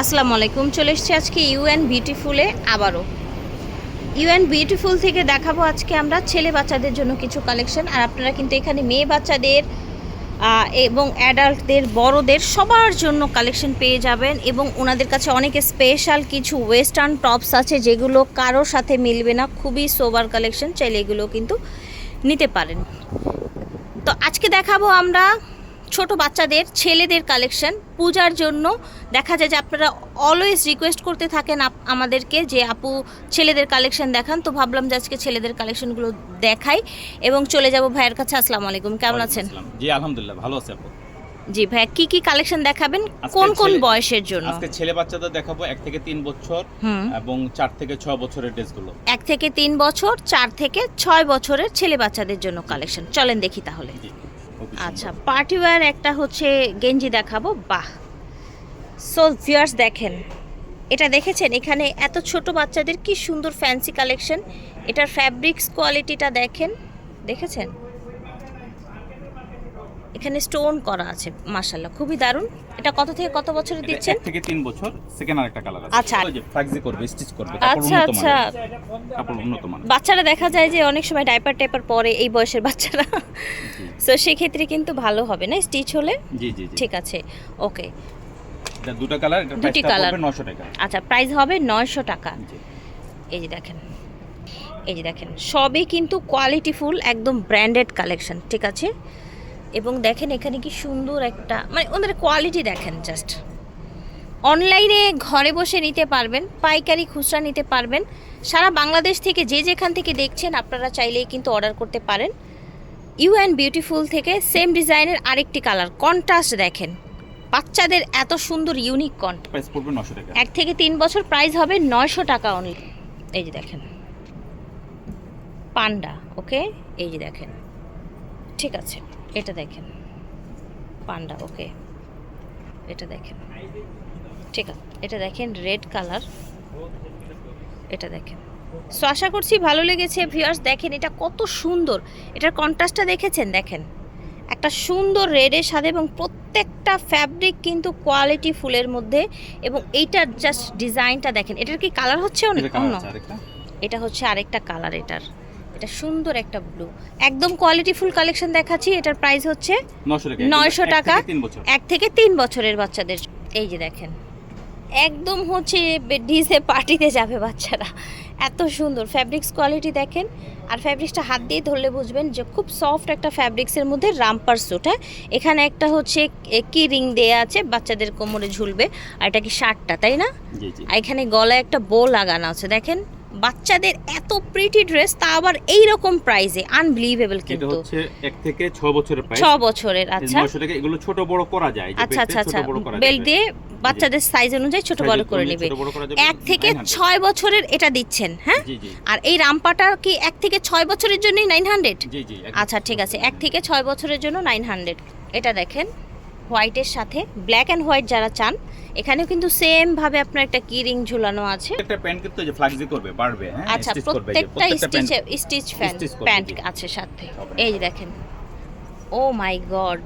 আসসালামু আলাইকুম, চলে এসেছি আজকে ইউএন বিউটিফুলে আবারও। ইউএন বিউটিফুল থেকে দেখাবো আজকে আমরা ছেলে বাচ্চাদের জন্য কিছু কালেকশন আর আপনারা কিন্তু এখানে মেয়ে বাচ্চাদের এবং অ্যাডাল্টদের বড়দের সবার জন্য কালেকশন পেয়ে যাবেন। এবং ওনাদের কাছে অনেক স্পেশাল কিছু ওয়েস্টার্ন টপস আছে যেগুলো কারোর সাথে মিলবে না। খুবই সোবার কালেকশন চাইলে এগুলো কিন্তু নিতে পারেন। তো আজকে দেখাবো আমরা ছোট বাচ্চাদের ছেলেদের কালেকশন পূজার জন্য। দেখা যায় যে আপনারা অলওয়েজ রিকোয়েস্ট করতে থাকেন আপ- আমাদেরকে যে আপু ছেলেদের কালেকশন দেখান। তো ভাবলাম যে আজকে ছেলেদের কালেকশনগুলো দেখাই এবং চলে যাব ভাইয়ের কাছে। আসসালামু আলাইকুম কেমন আছেন? জি আলহামদুলিল্লাহ ভালো আছে আপু। জি ভাইয়া কি কি কালেকশন দেখাবেন? কোন কোন বয়সের জন্য? আজকে ছেলে বাচ্চাদের দেখাবো এক থেকে তিন বছর এবং চার থেকে ছয় বছরের ড্রেসগুলো এক থেকে তিন বছর চার থেকে ছয় বছরের ছেলে বাচ্চাদের জন্য কালেকশন চলেন দেখি তাহলে। আচ্ছা পার্টি ওয়্যার একটা হচ্ছে গেঞ্জি দেখাবো বাহ। সো ভিউয়ার্স দেখেন এটা দেখেছেন? এখানে এত ছোট বাচ্চাদের কি সুন্দর ফ্যান্সি কালেকশন এটার ফ্যাব্রিক্স কোয়ালিটিটা দেখেন দেখেছেন? এখানে স্টোন করা আছে মাশাল্লাহ খুবই দারুণ। এটা কত থেকে কত বছরে দিচ্ছেন? এক থেকে তিন বছর সেকেন্ড আর একটা কালার আছে। আচ্ছা। যে ফ্লাক্সি করবে স্টিচ করবে আচ্ছা আচ্ছা। কাপড় উন্নত মানের। বাচ্চারা দেখা যায় যে অনেক সময় ডাইপার টাইপার পরে এই বয়সের বাচ্চারা। সো সেক্ষেত্রে কিন্তু ভালো হবে না স্টিচ হলে? জি জি ঠিক আছে ওকে এটা দুটো কালার এটা দুটি colour। 900 টাকা। আচ্ছা প্রাইস হবে নয়শো টাকা। এই যে দেখেন এই যে দেখেন সবই কিন্তু কোয়ালিটিফুল একদম ব্র্যান্ডেড কালেকশন ঠিক আছে? এবং দেখেন এখানে কি সুন্দর একটা মানে ওদের কোয়ালিটি দেখেন জাস্ট অনলাইনে ঘরে বসে নিতে পারবেন পাইকারি খুচরা নিতে পারবেন। সারা বাংলাদেশ থেকে যে যেখান থেকে দেখছেন আপনারা চাইলেই কিন্তু অর্ডার করতে পারেন। ইউ অ্যান্ড বিউটিফুল থেকে সেম ডিজাইনের আরেকটি কালার কন্ট্রাস্ট দেখেন। বাচ্চাদের এত সুন্দর ইউনিক কন্ট প্রাইস পড়বে 900 টাকা। এক থেকে তিন বছর প্রাইস হবে নয়শো টাকা অনলি এই যে দেখেন। পান্ডা ওকে এই যে দেখেন। ঠিক আছে। এটা দেখেন। Panda okay. এটা দেখেন। ঠিক আছে। এটা দেখেন রেড কালার। এটা দেখেন। সো আশা করছি ভালো লেগেছে ভিউয়ার্স দেখেন এটা কত সুন্দর। এটার কন্ট্রাস্টটা দেখেছেন? দেখেন। একটা সুন্দর রেডের সাথে এবং প্রত্যেকটা ফ্যাব্রিক কিন্তু কোয়ালিটি ফুলের মধ্যে এবং এইটার জাস্ট ডিজাইনটা দেখেন। এটার কি কালার হচ্ছে অন্য। এটা হচ্ছে আরেকটা কালার এটার। এটা সুন্দর একটা ব্লু একদম কোয়ালিটি ফুল কালেকশন দেখাচ্ছি এটার প্রাইস হচ্ছে 900 টাকা 900 টাকা। 3 বছর। এক থেকে তিন বছরের বাচ্চাদের এই যে দেখেন। একদম হচ্ছে ডিসে পার্টিতে যাবে বাচ্চারা। এত সুন্দর ফ্যাব্রিক্স কোয়ালিটি দেখেন। আর ফ্যাব্রিক্সটা হাত দিয়ে ধরলে বুঝবেন যে খুব সফট একটা ফ্যাব্রিক্সের মধ্যে রামপার স্যুট হ্যাঁ? এখানে একটা হচ্ছে কি রিং দেয়া আছে বাচ্চাদের কোমরে ঝুলবে। আর এটা কি শার্টটা তাই না? এখানে গলায় একটা বো লাগানো আছে দেখেন। বাচ্চাদের এত প্রিটি ড্রেস তা আবার এই রকম প্রাইসে আনবিলিভেবল কিন্তু। এটা হচ্ছে এক থেকে 6 বছরের প্রাইস ছ বছরের আচ্ছা। 900 টাকা এগুলো ছোট বড় করা যায় আচ্ছা আচ্ছা ছোট আচ্ছা। বড় করা বেল্ট যাবে। দিয়ে বাচ্চাদের সাইজ অনুযায়ী ছোট বড় করে নেবে। এক থেকে 900 ছয় বছরের এটা দিচ্ছেন হ্যাঁ? আর এই রামপাটা কি এক থেকে ছয় বছরের জন্যই নাইন হান্ড্রেড জি জি আচ্ছা ঠিক আছে। এক থেকে ছয় বছরের জন্য নাইন হান্ড্রেড এটা দেখেন হোয়াইটের সাথে ব্ল্যাক অ্যান্ড হোয়াইট যারা চান এখানেও কিন্তু সেম ভাবে আপনার একটা কি রিং ঝুলানো আছে। একটা প্যান্ট কিন্তু যে ফ্লাক্সি করবে বাড়বে হ্যাঁ আচ্ছা প্রত্যেকটা স্টিচ স্টিচ প্যান্ট প্যান্ট আছে। সাথে। এই যে দেখেন। ও মাই গড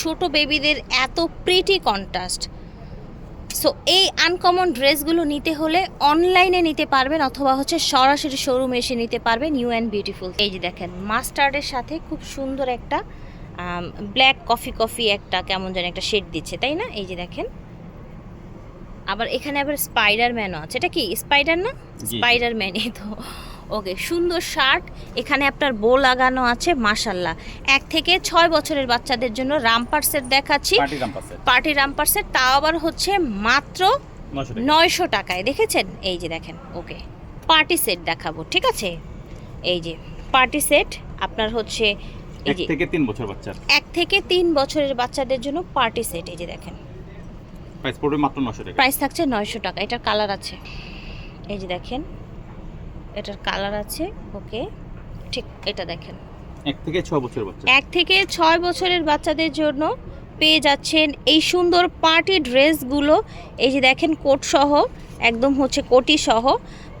ছোট বেবিদের এত প্রিটি কন্ট্রাস্ট সো এই আনকমন ড্রেসগুলো নিতে হলে অনলাইনে নিতে পারবেন অথবা হচ্ছে সরাসরি শোরুমে এসে নিতে পারবেন নিউ অ্যান্ড বিউটিফুল এই যে দেখেন মাস্টার্ডের সাথে খুব সুন্দর একটা ব্ল্যাক কফি কফি একটা কেমন যেন একটা শেড দিচ্ছে তাই না? এই যে দেখেন। আবার এখানে আবার স্পাইডার ম্যানও আছে। এটা কি? স্পাইডার না? জি। স্পাইডার ম্যানই তো। ওকে সুন্দর শার্ট। এখানে আপনার বো লাগানো আছে মাশাল্লাহ এক থেকে ছয় বছরের বাচ্চাদের জন্য রামপার সেট দেখাচ্ছি। Party romper set. তাও আবার হচ্ছে মাত্র নয়শো টাকায়। দেখেছেন? এই যে দেখেন ওকে পার্টি সেট দেখাবো ঠিক আছে? এই যে পার্টি সেট আপনার হচ্ছে এই এক থেকে তিন বছর বাচ্চার। এক থেকে তিন বছরের বাচ্চাদের জন্য পার্টি সেট এই যে দেখেন। প্রাইস পড়বে মাত্র 900 টাকা। প্রাইস থাকছে নয়শো টাকা। এটার কালার আছে। এই যে দেখেন এটার কালার আছে ওকে ঠিক এটা দেখেন। এক থেকে 6 বছর বাচ্চা। এক থেকে ছয় বছরের বাচ্চাদের জন্য পেয়ে যাচ্ছেন এই সুন্দর পার্টি ড্রেসগুলো এই যে দেখেন কোট সহ একদম হচ্ছে কোটি সহ।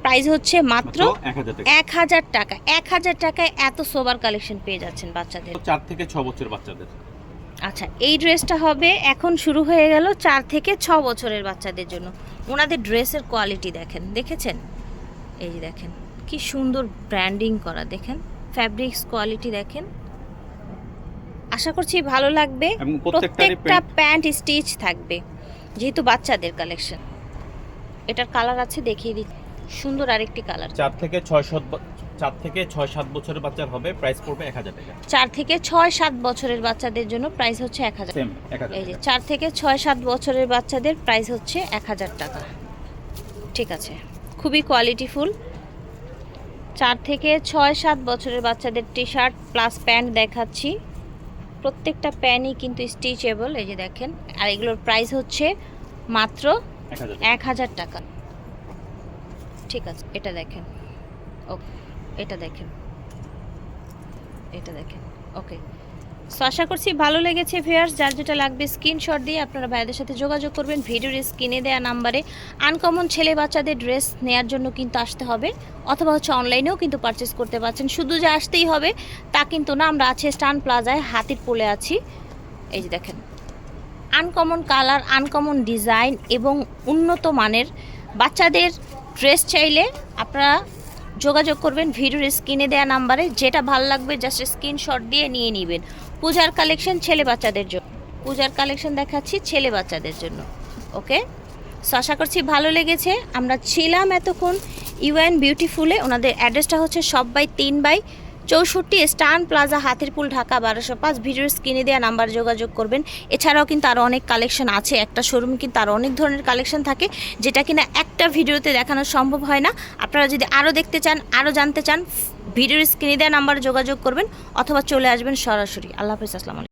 প্রাইস হচ্ছে মাত্র মাত্র 1000 টাকা। এক হাজার টাকা। এক হাজার টাকায় এত সোবার কালেকশন পেয়ে যাচ্ছেন বাচ্চাদের। 4 থেকে 6 বছর বাচ্চাদের। আচ্ছা এই ড্রেসটা হবে এখন শুরু হয়ে গেল চার থেকে ছ বছরের বাচ্চাদের জন্য। ওনাদের ড্রেসের কোয়ালিটি দেখেন দেখেছেন? এই যে দেখেন কি সুন্দর ব্র্যান্ডিং করা দেখেন? ফ্যাব্রিক্স কোয়ালিটি দেখেন। আশা করছি ভালো লাগবে। প্রত্যেকটা প্যান্ট স্টিচ থাকবে যেহেতু বাচ্চাদের কালেকশন। এটার কালার আছে দেখিয়ে দিচ্ছি। সুন্দর আরেকটি কালার। চার থেকে ছয় চার থেকে ছয় সাত বছরের বাচ্চার হবে প্রাইস পড়বে এক হাজার টাকা। চার থেকে ছয় সাত বছরের বাচ্চাদের জন্য প্রাইস হচ্ছে এক হাজার এই যে। চার থেকে ছয় সাত বছরের বাচ্চাদের প্রাইস হচ্ছে এক হাজার টাকা। ঠিক আছে খুবই কোয়ালিটিফুল চার থেকে ছয় সাত বছরের বাচ্চাদের টি শার্ট প্লাস প্যান্ট দেখাচ্ছি। প্রত্যেকটা প্যান্টই কিন্তু স্টিচেবল এই যে দেখেন। আর এগুলোর প্রাইস হচ্ছে মাত্র এক হাজার টাকা। ঠিক আছে এটা দেখেন। ওকে এটা দেখেন। এটা দেখেন। ওকে সো আশা করছি ভালো লেগেছে ভিউয়ার্স যার যেটা লাগবে স্ক্রিনশট দিয়ে আপনারা ভাইদের সাথে যোগাযোগ করবেন ভিডিওর স্ক্রিনে দেওয়া নাম্বারে আনকমন ছেলে বাচ্চাদের ড্রেস নেয়ার জন্য কিন্তু আসতে হবে, অথবা হচ্ছে অনলাইনেও কিন্তু পারচেস করতে পারছেন। শুধু যে আসতেই হবে, তা কিন্তু না, আমরা আছে স্টান প্লাজায় হাতির পোলে আছি। এই যে দেখেন। আনকমন কালার আনকমন ডিজাইন এবং উন্নত মানের বাচ্চাদের ড্রেস চাইলে আপনারা যোগাযোগ করবেন ভিডিওর স্ক্রিনে দেওয়া নাম্বারে, যেটা ভালো লাগবে জাস্ট স্ক্রিনশট দিয়ে নিয়ে নেবেন। পূজার কালেকশন ছেলে বাচ্চাদের জন্য। পূজার কালেকশন দেখাচ্ছি ছেলে বাচ্চাদের জন্য। ওকে? সো আশা করছি ভালো লেগেছে। আমরা ছিলাম এতক্ষণ ইউএন বিউটিফুলে। ওনাদের অ্যাড্রেসটা হচ্ছে সব বাই তিন বাই চৌষট্টি স্টান প্লাজা হাতিরপুল, ঢাকা বারোশো পাঁচ। ভিডিওর স্ক্রিনে দেওয়া নাম্বার যোগাযোগ করবেন। এছাড়াও কিন্তু আরও অনেক কালেকশন আছে। একটা শোরুম কিন্তু আরও অনেক ধরনের কালেকশন থাকে, যেটা কিনা একটা ভিডিওতে দেখানো সম্ভব হয় না। আপনারা যদি আরও দেখতে চান আরও জানতে চান, ভিডিওর স্ক্রিনে দেওয়া নাম্বার যোগাযোগ করবেন অথবা চলে আসবেন সরাসরি। আল্লাহ হাফিজ, আসসালামু আলাইকুম।